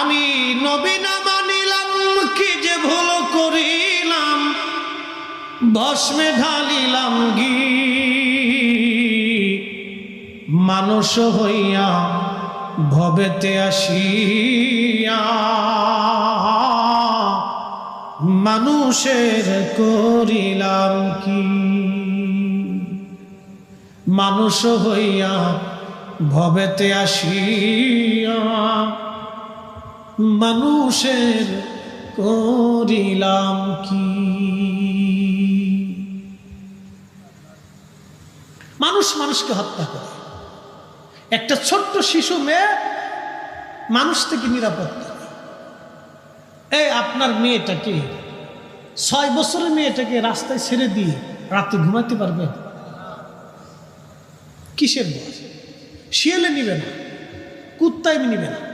আমি নবী না মানিলাম, কি যে ভুল করিলাম? ভস্মে ঢালিলাম গি মানুষ হইয়া ভবেতে আসিয়া, মানুষের করিলাম কি? মানুষ হইয়া ভবেতে আসিয়া মানুষের করিলাম কি? মানুষ মানুষকে হত্যা করে। একটা ছোট্ট শিশু মেয়ে মানুষ থেকে নিরাপত্তা। এই আপনার মেয়েটাকে, ছয় বছরের মেয়েটাকে রাস্তায় ছেড়ে দিয়ে রাতে ঘুমাতে পারবেন কিসের ভয় শিয়ালে নিবে না, কুত্তায় নিবে না।